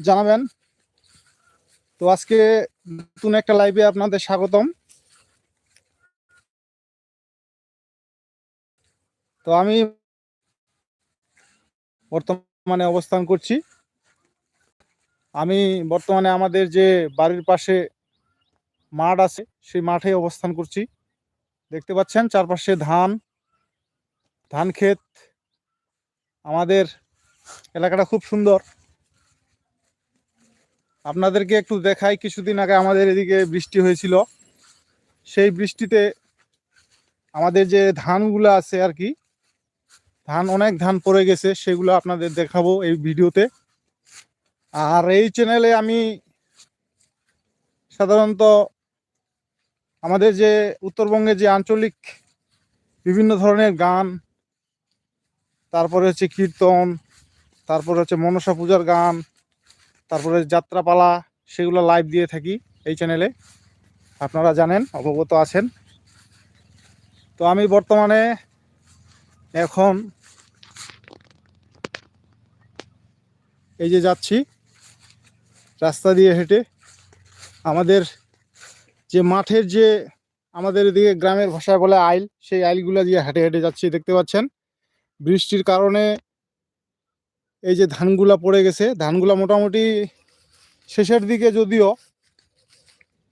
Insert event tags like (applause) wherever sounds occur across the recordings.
জানাবেন। তো আজকে নতুন একটা লাইভে আপনাদের স্বাগতম। তো আমি বর্তমানে অবস্থান করছি। আমি বর্তমানে আমাদের যে বাড়ির পাশে মাঠ আছে, সেই মাঠে অবস্থান করছি। দেখতে পাচ্ছেন চারপাশে ধান ধান ক্ষেত। আমাদের এলাকাটা খুব সুন্দর। আপনাদেরকে একটু দেখাই, কিছুদিন আগে আমাদের এদিকে বৃষ্টি হয়েছিল। সেই বৃষ্টিতে আমাদের যে ধানগুলো আছে আর কি, ধান, অনেক ধান পড়ে গেছে, সেগুলো আপনাদের দেখাবো এই ভিডিওতে। আর এই চ্যানেলে আমি সাধারণত আমাদের যে উত্তরবঙ্গে যে আঞ্চলিক বিভিন্ন ধরনের গান, তারপরে হচ্ছে কীর্তন, তারপরে হচ্ছে মনসা পূজার গান তারপরে যাত্রাপালা, সেগুলো লাইভ দিয়ে থাকি এই চ্যানেলে আপনারা জানেন, অবগত আছেন। তো আমি বর্তমানে এখন এই যে যাচ্ছি, রাস্তা দিয়ে হেঁটে আমাদের যে মাঠের যে আমাদের এদিকে গ্রামের ভাষায় বলে আইল, সেই আইলগুলো দিয়ে হেঁটে হেঁটে যাচ্ছি, দেখতে পাচ্ছেন। বৃষ্টির কারণে এই যে ধানগুলা পড়ে গেছে, ধানগুলা মোটামুটি শেষের দিকে যদিও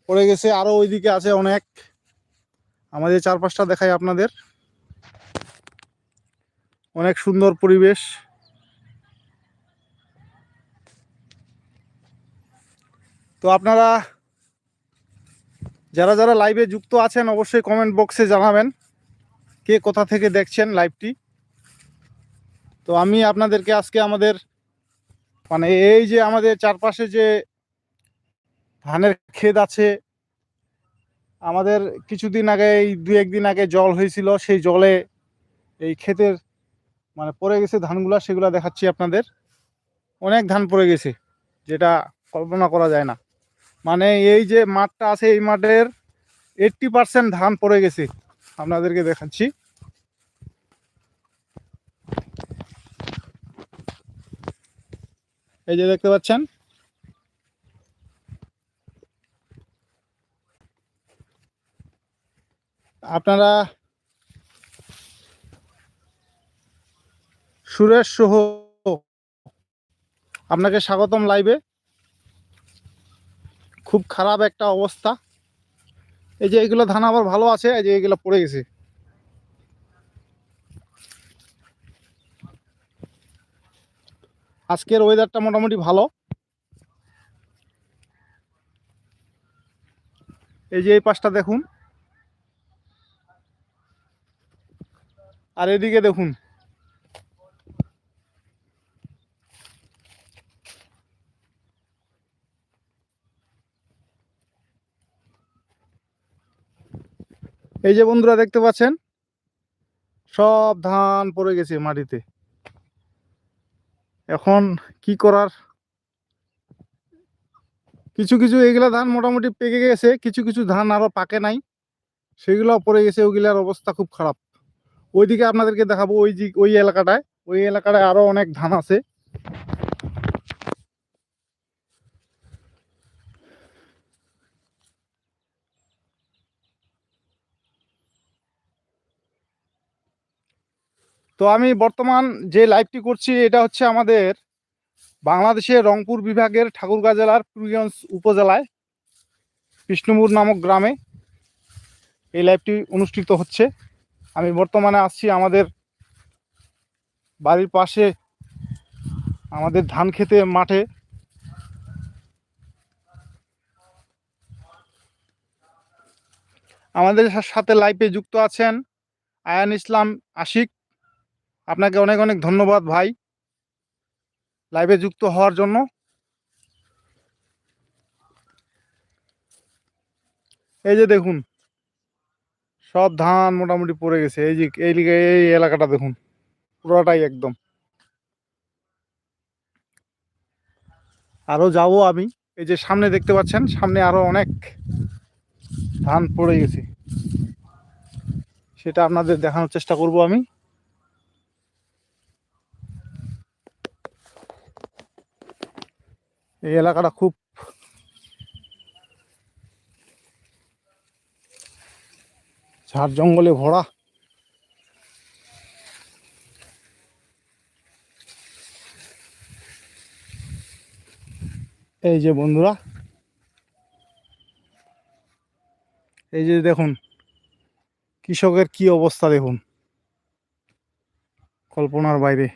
পড়ে গেছে আরও ওইদিকে আছে অনেক। আমাদের চারপাশটা দেখাই আপনাদের। অনেক সুন্দর পরিবেশ। তো আপনারা যারা যারা লাইভে যুক্ত আছেন, অবশ্যই কমেন্ট বক্সে জানাবেন কে কোথা থেকে দেখছেন লাইভটি তো আমি আপনাদেরকে আজকে আমাদের মানে এই যে আমাদের চারপাশে যে ধানের ক্ষেত আছে, আমাদের কিছুদিন আগে, এই দু একদিন আগে জল হয়েছিল, সেই জলে এই ক্ষেতের মানে পড়ে গেছে ধানগুলা, সেগুলা দেখাচ্ছি আপনাদের। অনেক ধান পড়ে গেছে, যেটা কল্পনা করা যায় না। মানে এই যে মাঠটা আছে, এই মাঠের এইট্টি পার্সেন্ট ধান পড়ে গেছে, আপনাদেরকে দেখাচ্ছি। এই যে দেখতে পাচ্ছেন? আপনারা সুরেশ সহ, আপনাকে স্বাগতম লাইভে। খুব খারাপ একটা অবস্থা। এই যে এগুলো ধান আবার ভালো আছে, এই যে এগুলো পড়ে গেছে। আজকের ওয়েদারটা মোটামুটি ভালো। এই যে এই পাশটা দেখুন। আর এদিকে দেখুন। এই যে বন্ধুরা দেখতে পাচ্ছেন, সব ধান পড়ে গেছে মাটিতে। এখন কি করার? কিছু কিছু এগুলা ধান মোটামুটি পেকে গেছে, কিছু কিছু ধান আরও পাকে নাই, সেগুলো পড়ে গেছে, ওগুলার অবস্থা খুব খারাপ। ওইদিকে আপনাদেরকে দেখাবো, ওই ওই এলাকাটায় ওই এলাকাটায় আরও অনেক ধান আছে। তো আমি বর্তমান যে লাইভটি করছি, এটা হচ্ছে আমাদের বাংলাদেশের রংপুর বিভাগের ঠাকুরগাঁ জেলার পীরগঞ্জ উপজেলায় বিষ্ণুপুর নামক গ্রামে এই লাইভটি অনুষ্ঠিত হচ্ছে। আমি বর্তমানে আসছি আমাদের বাড়ির পাশে আমাদের ধান খেতে মাঠে। আমাদের সাথে লাইভে যুক্ত আছেন আয়ান ইসলাম আশিক। আপনাকে অনেক অনেক ধন্যবাদ ভাই লাইভে যুক্ত হওয়ার জন্য। এই যে দেখুন, সব ধান মোটামুটি পড়ে গেছে। এই যে, এই এই এলাকাটা দেখুন, পুরোটাই একদম। আরও যাব আমি। এই যে সামনে দেখতে পাচ্ছেন, সামনে আরও অনেক ধান পড়ে গেছে। সেটা আপনাদের দেখানোর চেষ্টা করব আমি। এই এলাকাটা খুব ঝাড় জঙ্গলে ভরা। এই যে বন্ধুরা, এই যে দেখুন, কৃষকের কি অবস্থা দেখুন, কল্পনার বাইরে।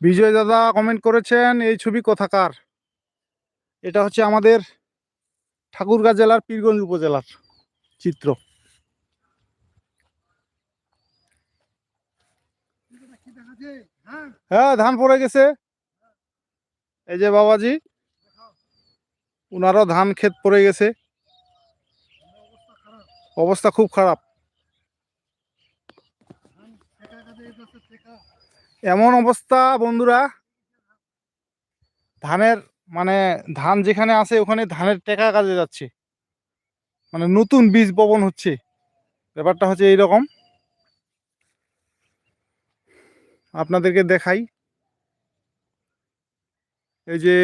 বিজয় দাদা কমেন্ট করেছেন, এই ছবি কোথাকার? এটা হচ্ছে আমাদের ঠাকুরগাঁ জেলার পীরগঞ্জ উপজেলার চিত্র। হ্যাঁ ধান পড়ে গেছে। এই যে বাবাজি, উনারও ধান ক্ষেত পড়ে গেছে। অবস্থা খুব খারাপ। এমন অবস্থা, বন্ধুরা। ধানের মানে ধান যেখানে আছে, ওখানে ধানের টেকা কাজে যাচ্ছে। মানে নতুন বীজ বপন হচ্ছে। ব্যাপারটা হচ্ছে এইরকম। আপনাদেরকে দেখাই। এই যে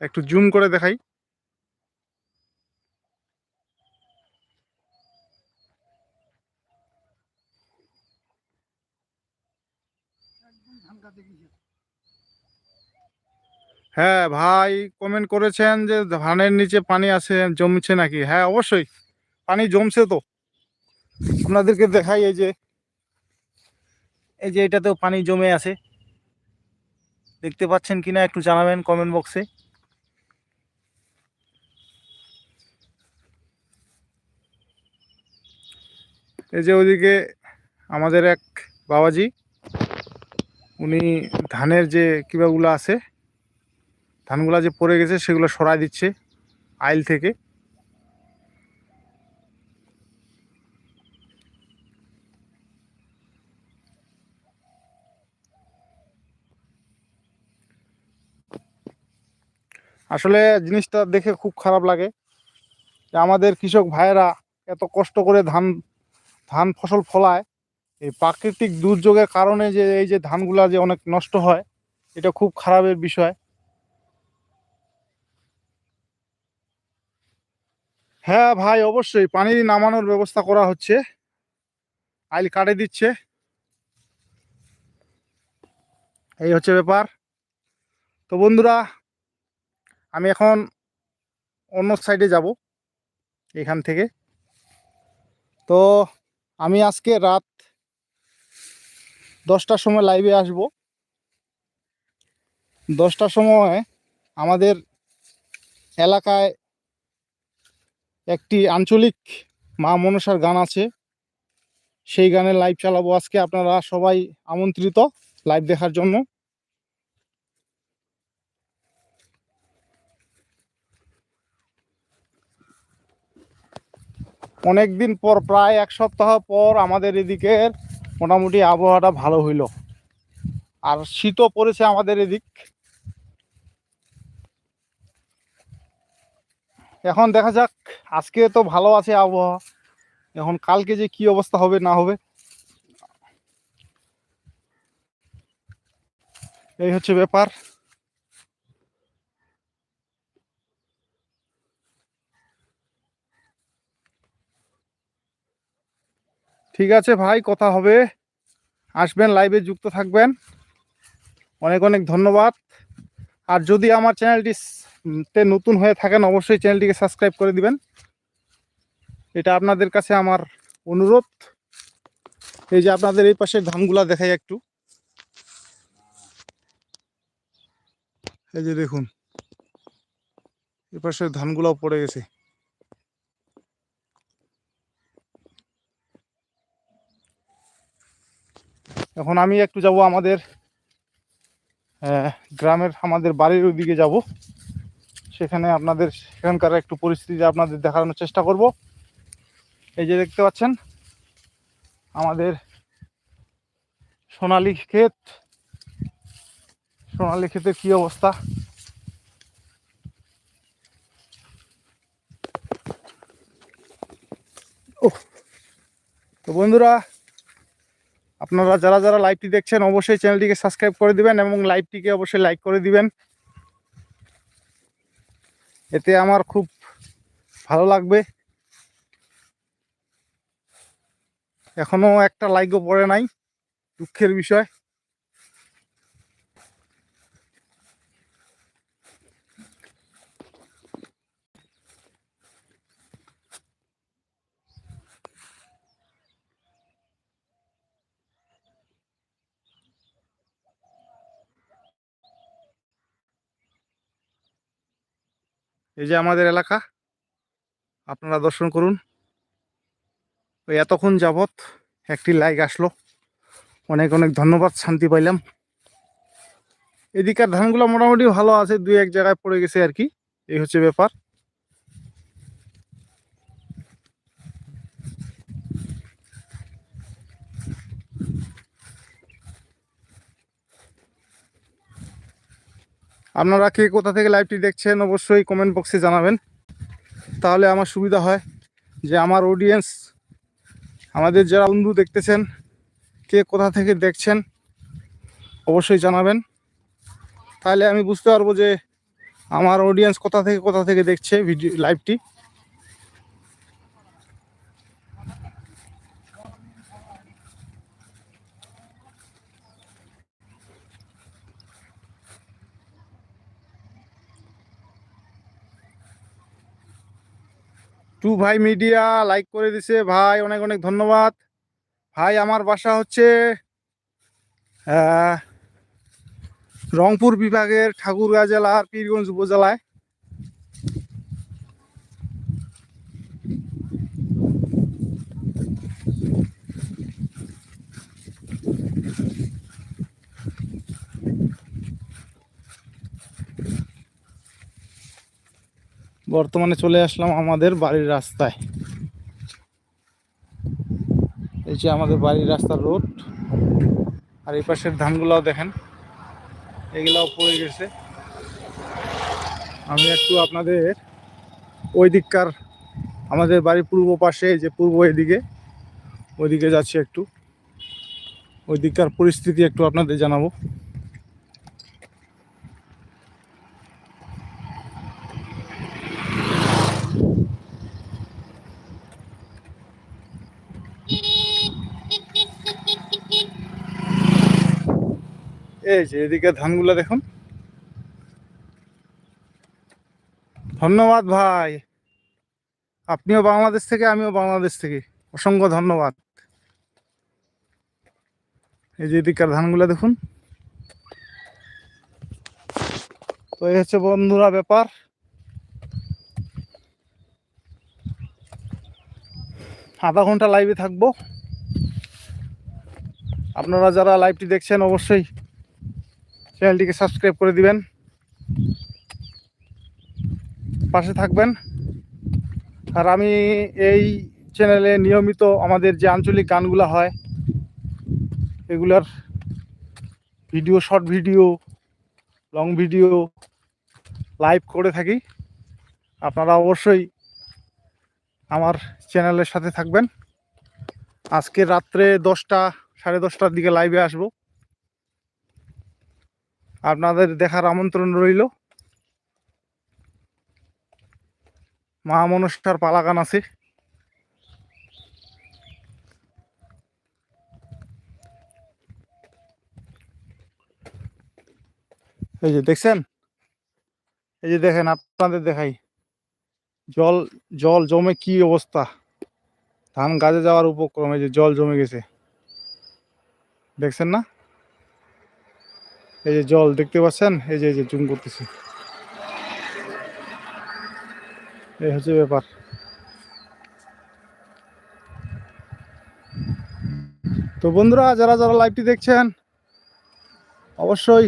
একটু জুম করে দেখাই। হ্যাঁ ভাই কমেন্ট করেছেন যে ধানের নিচে পানি আছে, জমছে নাকি? হ্যাঁ অবশ্যই। পানি জমছে তো। আপনাদেরকে দেখাই এই যে এই যে এটাতেও পানি জমে আছে। দেখতে পাচ্ছেন কিনা একটু জানাবেন কমেন্ট বক্সে এই যে ওইদিকে আমাদের এক বাবাজি। উনি ধানের যে কিবাগুলো আছে, ধানগুলা যে পড়ে গেছে সেগুলো সরাই দিচ্ছে আইল থেকে। আসলে জিনিসটা দেখে খুব খারাপ লাগে যে আমাদের কৃষক ভাইয়েরা এত কষ্ট করে ধান ধান ফসল ফলায়। এই প্রাকৃতিক দুর্যোগের কারণে যে এই যে ধানগুলা যে অনেক নষ্ট হয়, এটা খুব খারাপের বিষয়। হ্যাঁ ভাই, অবশ্যই পানি নামানোর ব্যবস্থা করা হচ্ছে। আইল কাটে দিচ্ছে। এই হচ্ছে ব্যাপার। তো বন্ধুরা, আমি এখন অন্য সাইডে যাব, এখান থেকে। তো আমি আজকে রাত দশটার সময় লাইভে আসব। দশটার সময় আমাদের এলাকায় একটি আঞ্চলিক মা মনসার গান আছে। সেই গানের লাইভ চালাবো আজকে। আপনারা সবাই আমন্ত্রিত লাইভ দেখার জন্য। অনেক দিন পর, প্রায় এক সপ্তাহ পর আমাদের এদিকের মোটামুটি আবহাওয়াটা ভালো হইল। আর শীতও পড়েছে আমাদের এদিক। এখন দেখা যাক, আজকে তো ভালো আছে আবহাওয়া। এখন কালকে যে কি অবস্থা হবে, না হবে। এই হচ্ছে ব্যাপার। ঠিক আছে ভাই, কথা হবে। আসবেন লাইভে যুক্ত থাকবেন। অনেক অনেক ধন্যবাদ। আর যদি আমার চ্যানেলটি তে নতুন হয়ে থাকেন, অবশ্যই চ্যানেলটিকে সাবস্ক্রাইব করে দিবেন। এটা আপনাদের কাছে আমার অনুরোধ। এই যে আপনাদের এই পাশের ধানগুলা দেখাই একটু। এই যে দেখুন, এই পাশের ধানগুলাও পড়ে গেছে। এখন আমি একটু যাব আমাদের গ্রামের আমাদের বাড়ির ওইদিকে যাব। সেখানে আপনাদের, সেখানকার একটু পরিস্থিতি আপনাদের দেখানোর চেষ্টা করব। এই যে দেখতে পাচ্ছেন, আমাদের সোনালী ক্ষেত। সোনালী ক্ষেতের কি অবস্থা? উফ। তো বন্ধুরা আপনারা যারা যারা লাইভটি দেখছেন, অবশ্যই চ্যানেলটিকে সাবস্ক্রাইব করে দিবেন এবং লাইভটিকে অবশ্যই লাইক করে দিবেন। এতে আমার খুব ভালো লাগবে। এখনও একটা লাইকও পড়ে নাই, দুঃখের বিষয়। এই যে আমাদের এলাকা, আপনারা দর্শন করুন। ওই এতক্ষণ যাবৎ একটি লাইক আসলো। অনেক অনেক ধন্যবাদ, শান্তি পাইলাম। এদিকার ধানগুলো মোটামুটি ভালো আছে, দুই এক জায়গায় পড়ে গেছে আর কি। এই হচ্ছে ব্যাপার। আপনারা কে কোথা থেকে লাইভটি দেখছেন, অবশ্যই কমেন্ট বক্সে জানাবেন। তাহলে আমার সুবিধা হয় যে আমার অডিয়েন্স আমাদের যারা বন্ধু দেখতেছেন, কে কোথা থেকে দেখছেন, অবশ্যই জানাবেন। তাহলে আমি বুঝতে পারব যে আমার অডিয়েন্স কোথা থেকে কোথা থেকে দেখছে ভিডিও লাইভটি টু ভাই মিডিয়া লাইক করে দিছে। ভাই, অনেক অনেক ধন্যবাদ। ভাই, আমার বাসা হচ্ছে রংপুর বিভাগের ঠাকুরগাঁ জেলার পীরগঞ্জ উপজেলায়। বর্তমানে চলে আসলাম আমাদের বাড়ির রাস্তায়। এই যে আমাদের বাড়ির রাস্তার রোড, আর এই পাশের ধানগুলাও দেখেন, এগুলাও পড়ে গেছে। আমি একটু আপনাদের ওই দিককার আমাদের বাড়ির পূর্ব পাশে যে পূর্ব এদিকে, ওইদিকে যাচ্ছি একটু। ওই দিককার পরিস্থিতি একটু আপনাদের জানাব। এই যে এদিকে ধানগুলো দেখুন। ধন্যবাদ ভাই। আপনিও বাংলাদেশ থেকে, আমিও বাংলাদেশ থেকে। অসংখ্য ধন্যবাদ। এই যে এদিককার ধানগুলো দেখুন। তো এই হচ্ছে বন্ধুরা ব্যাপার। আধা ঘণ্টা লাইভে থাকব। আপনারা যারা লাইভটি দেখছেন, অবশ্যই চ্যানেলটিকে সাবস্ক্রাইব করে দিবেন। পাশে থাকবেন। আর আমি এই চ্যানেলে নিয়মিত আমাদের যে আঞ্চলিক গানগুলো হয়, এগুলার video, short video, long video live করে থাকি। আপনারা অবশ্যই আমার চ্যানেলের সাথে থাকবেন। আজকে রাত্রে দশটা, সাড়ে দশটার দিকে লাইভে আসব। আপনাদের দেখার আমন্ত্রণ রইল। মা মনসার পালাগান আছে। এই যে দেখছেন? এই যে দেখেন, আপনাদের দেখাই। জল জল জমে কি অবস্থা? ধান গাছে যাওয়ার উপক্রম যে জল জমে গেছে। দেখছেন না? এই যে জল দেখতে পাচ্ছেন? এই যে এই যে জুম করতেছি। এই হচ্ছে ব্যাপার। তো বন্ধুরা, যারা যারা লাইভটি দেখছেন, অবশ্যই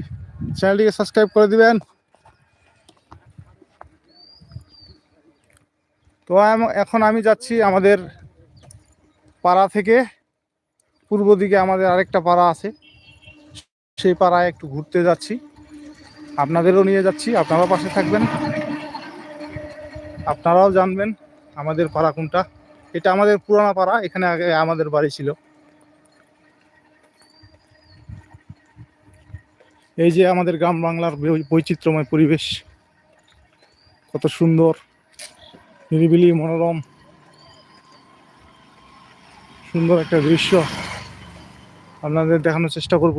চ্যানেলটিকে সাবস্ক্রাইব করে দিবেন। তো এখন আমি যাচ্ছি আমাদের পাড়া থেকে। পূর্ব দিকে আমাদের আরেকটা পাড়া আছে। সেই পাড়ায় একটু ঘুরতে যাচ্ছি। আপনাদেরও নিয়ে যাচ্ছি, আপনারাও পাশে থাকবেন। আপনারাও জানবেন আমাদের পাড়া কোনটা। এটা আমাদের পুরানা পাড়া, এখানে আগে আমাদের বাড়ি ছিল। এই যে আমাদের গ্রাম বাংলার বৈচিত্র্যময় পরিবেশ। কত সুন্দর, নিরিবিলি, মনোরম, সুন্দর একটা দৃশ্য। আপনাদের দেখানোর চেষ্টা করব।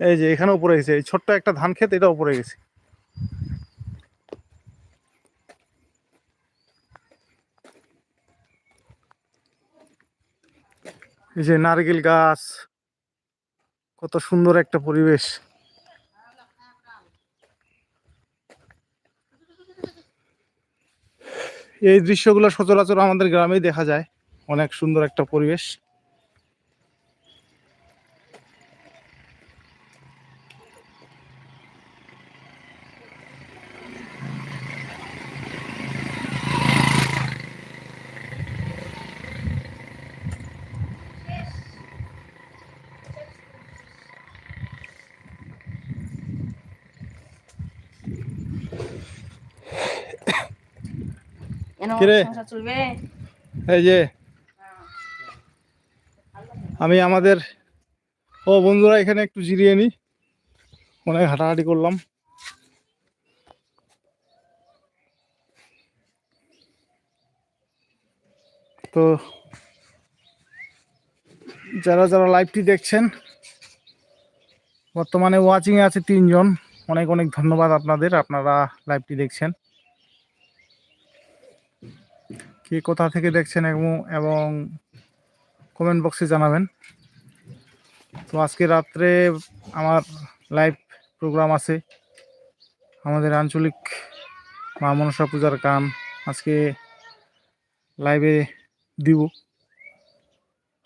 এই যে এখানেও পড়ে গেছে এই ছোট্ট একটা ধান ক্ষেত এটাও পড়ে গেছে। এই যে নারকেল গাছ, কত সুন্দর একটা পরিবেশ। এই দৃশ্যগুলো সচরাচর আমাদের গ্রামেই দেখা যায়, অনেক সুন্দর একটা পরিবেশ। সংসার চলবে? এই যে আমি আমাদের ও বন্ধুরা এখানে একটু জিরিয়ে নি। অনেক হাঁটাহাঁটি করলাম। তো যারা যারা লাইভটি দেখছেন বর্তমানে ওয়াচিংয়ে আছে তিনজন। অনেক অনেক ধন্যবাদ আপনাদের আপনারা লাইভটি দেখছেন। কে কোথা থেকে দেখছেন এবং এবং কমেন্ট বক্সে জানাবেন। তো আজকে রাত্রে আমার লাইভ প্রোগ্রাম আছে। আমাদের আঞ্চলিক মা মনসা পূজার গান আজকে লাইভে দিব।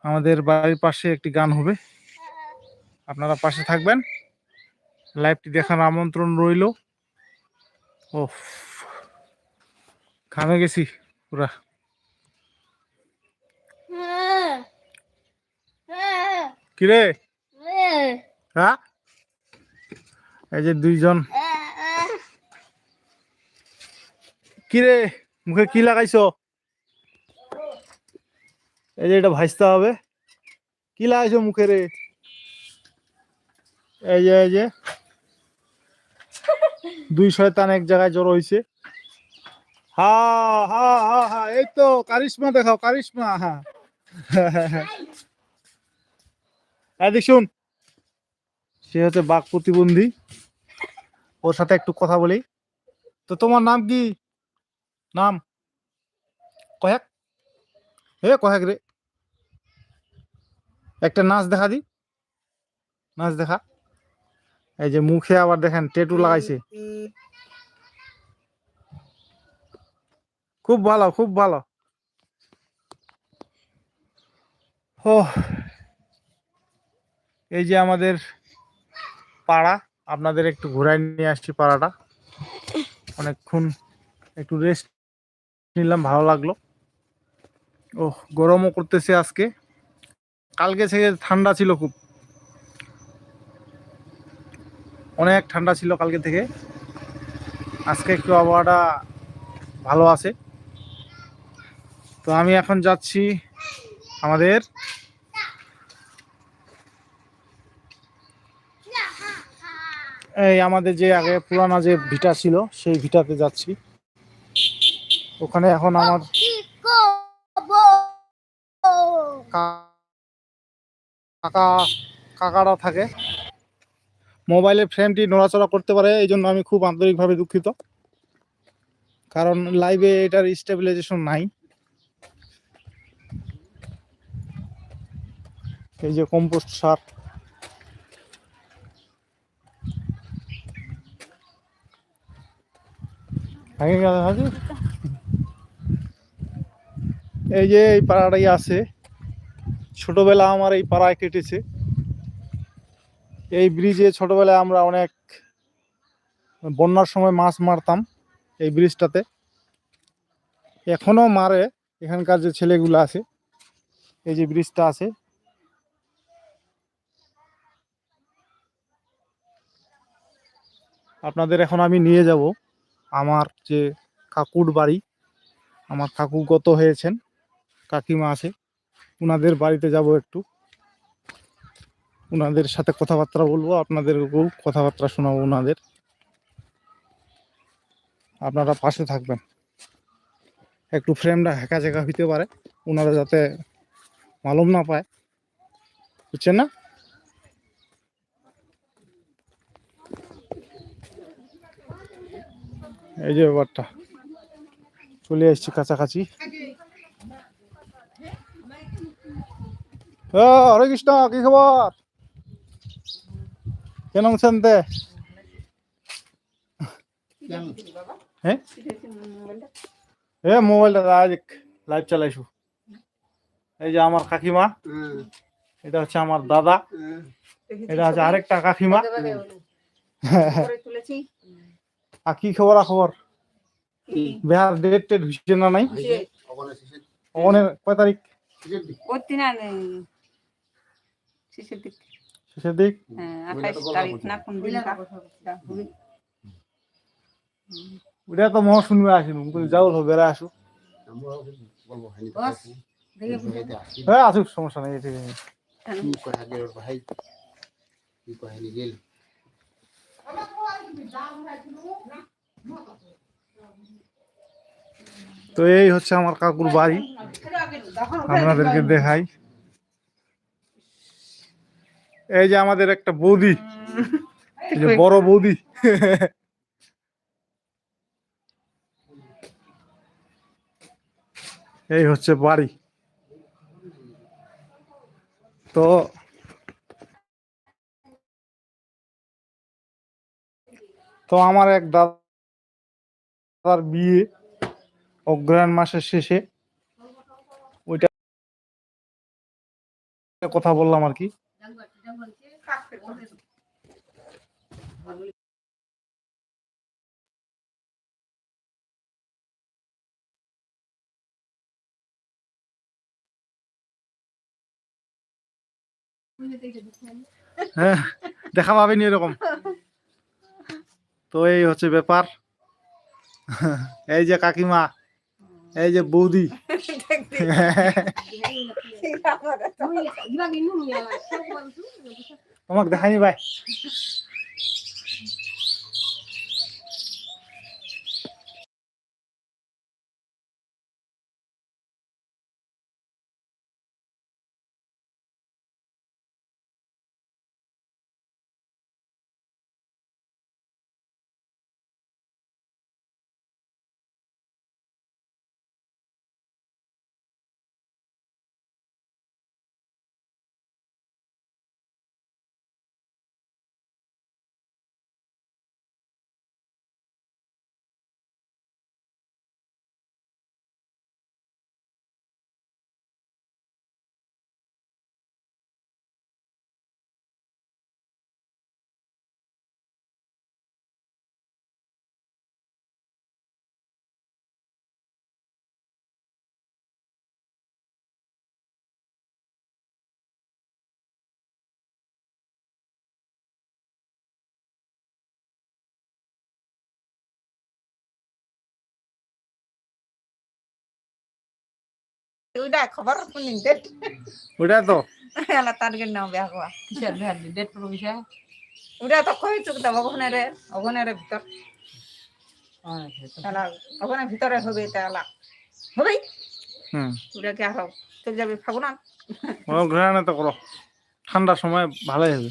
আমাদের বাড়ির পাশে একটি গান হবে। আপনারা পাশে থাকবেন। লাইভটি দেখার আমন্ত্রণ রইল। ও ঘামে গেছি পুরা। কিরে? হ্যাঁ। এই যে দুইজন। কিরে মুখে কি লাগাইছো? এই যে এটা ভাজতে হবে। কি লাগাইছো মুখে রে? এই যে এই যে। দুই শয়তান এক জায়গায় জড়ো হইছে। হা হা হা হা এই তো কারিশমা দেখাও কারিশমা হ্যাঁ (laughs) দেখুন সে হচ্ছে বাক প্রতিবন্ধী। ওর সাথে একটু কথা বলি। তো তোমার নাম কি? নাম? কয়েক? হে কয়েক রে। একটা নাচ দেখা দি। নাচ দেখা। এই যে মুখে আবার দেখেন টেটু লাগাইছে। খুব ভালো খুব ভালো। ও এই যে আমাদের পাড়া, আপনাদের একটু ঘুরাই নিয়ে আসছি পাড়াটা। অনেকক্ষণ একটু রেস্ট নিলাম, ভালো লাগল। ও গরমও করতেছে আজকে। কালকে থেকে ঠান্ডা ছিল খুব। অনেক ঠান্ডা ছিল কালকে থেকে। আজকে একটু আবহাওয়াটা ভালো আছে। তো আমি এখন যাচ্ছি আমাদের এই আমাদের যে আগে পুরানা যে ভিটা ছিল, সেই ভিটাতে যাচ্ছি। ওখানে এখন আমার কাকা, কাকারা থাকে। মোবাইলের ফ্রেমটি নড়াচড়া করতে পারে, এই জন্য আমি খুব আন্তরিকভাবে দুঃখিত। কারণ লাইভে এটার স্টেবিলাইজেশন নাই। এই যে কম্পোস্ট সার। ভেঙে গেল এই যে এই পাড়াটাই আছে। ছোটবেলা আমার এই পাড়ায় কেটেছে। এই ব্রিজে ছোটবেলায় আমরা অনেক বন্যার সময় মাছ মারতাম এই ব্রিজটাতে এখনও মারে এখানকার যে ছেলেগুলো আছে, এই যে ব্রিজটা আছে। আপনাদের এখন আমি নিয়ে যাব। আমার যে কাকুর বাড়ি, আমার কাকু গত হয়েছেন কাকিমা আছে। ওনাদের বাড়িতে যাব একটু। ওনাদের সাথে কথাবার্তা বলব আপনাদেরকেও কথাবার্তা শোনাবো ওনাদের আপনারা পাশে থাকবেন। একটু ফ্রেমটা হ্যাকা জ্যাকা হইতে পারে ওনারা যাতে মালুম না পায়। বুঝছেন না? এই যে ব্যাপারটা। চলে এসছি কাছাকাছি। হরে কৃষ্ণ কি খবর? কেন আছেন তে? হ্যাঁ এ মোবাইলটা আজ লাইভ চালাইছু। এই যে আমার কাকিমা। এটা হচ্ছে আমার দাদা। এটা হচ্ছে আরেকটা কাকিমা। আর কি খবর খবর? বিহার ডেট টেট না নাই? অনের কয় তারিখ? করতি শেষের দিক। শেষের দিক? হ্যাঁ তারিখ না কোন দিন ওটা তো মহ শুনবে আসিনু মুই যাও হলো বেড়া আসু। হ্যাঁ আসুক সমস্যা নেই ঠিক আছে তো এই হচ্ছে আমার কাকুর বাড়ি। আপনাদেরকে দেখাই। এই যে আমাদের একটা বৌদি। যে বড় বৌদি। এই হচ্ছে বাড়ি। তো তো আমার এক দাদার বিয়ে অগ্রহায়ণ মাসের শেষে। ওইটা কথা বললাম আর কি। হ্যাঁ দেখা পাবেনি এরকম। তো এই হচ্ছে ব্যাপার। এই যে কাকিমা এই যে বৌদি। (laughs) তোমাকে দেখাইনি ভাই। ওইটা খবর শুনিন ডেট ওটা তো। এলা তার জন্য বিয়া হওয়া কিসের ডেট পড়ো বিষয়? ওটা তো কই চুক দেব ওখানে ওখানের ভিতর এলা ওখানের ভিতরে হবে এটা এলা হবে? হুম। ওটা কি আর চলে যাবে ফাগুনা অগ্রহায়ণে তো করো ঠান্ডার সময় ভালোই হবে।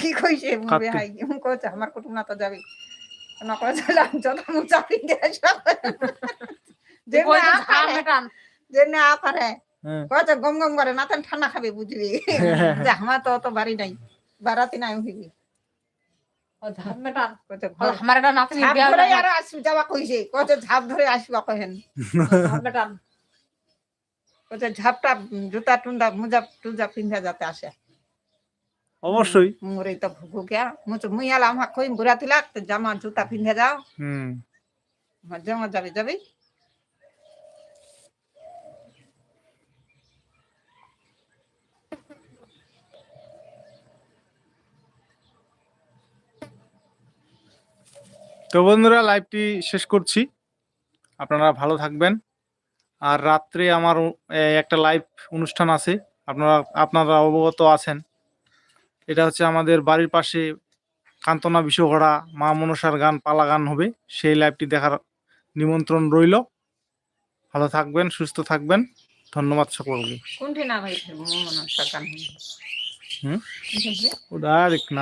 কি কইছে মুবে হাই এমন কইছে আমার কুটুম না তো যাবে। না চলে যত মুচা পিন্ডে যে না পারে হ্যাঁ। গম গম করে না তেন ঠান্ডা খাবে বুঝবি (laughs) যে আমার তো অত বাড়ি নাই বারাতি নাই হইবি ঝাপটা জুতা টুন্ডা মুজা টুজা পিন্ধা যাতে আসে। অবশ্যই। মোরে তো ভুগু কে মুচ আমা কই বুড়া তিলা জামা জুতা পিন্ধে যাও। হুম। মজা মজা যাবি যাবি। তো বন্ধুরা লাইভটি শেষ করছি। আপনারা ভালো থাকবেন। আর রাত্রে আমার একটা লাইভ অনুষ্ঠান আছে। আপনারা আপনারা অবগত আছেন। এটা হচ্ছে আমাদের বাড়ির পাশে কান্তনা বিশ্বঘোড়া মা মনসার গান পালা গান হবে। সেই লাইভটি দেখার নিমন্ত্রণ রইল। ভালো থাকবেন সুস্থ থাকবেন। ধন্যবাদ সকলকে। কোনটি না ভাই? হুম? কোনটি? ওটা দেখ না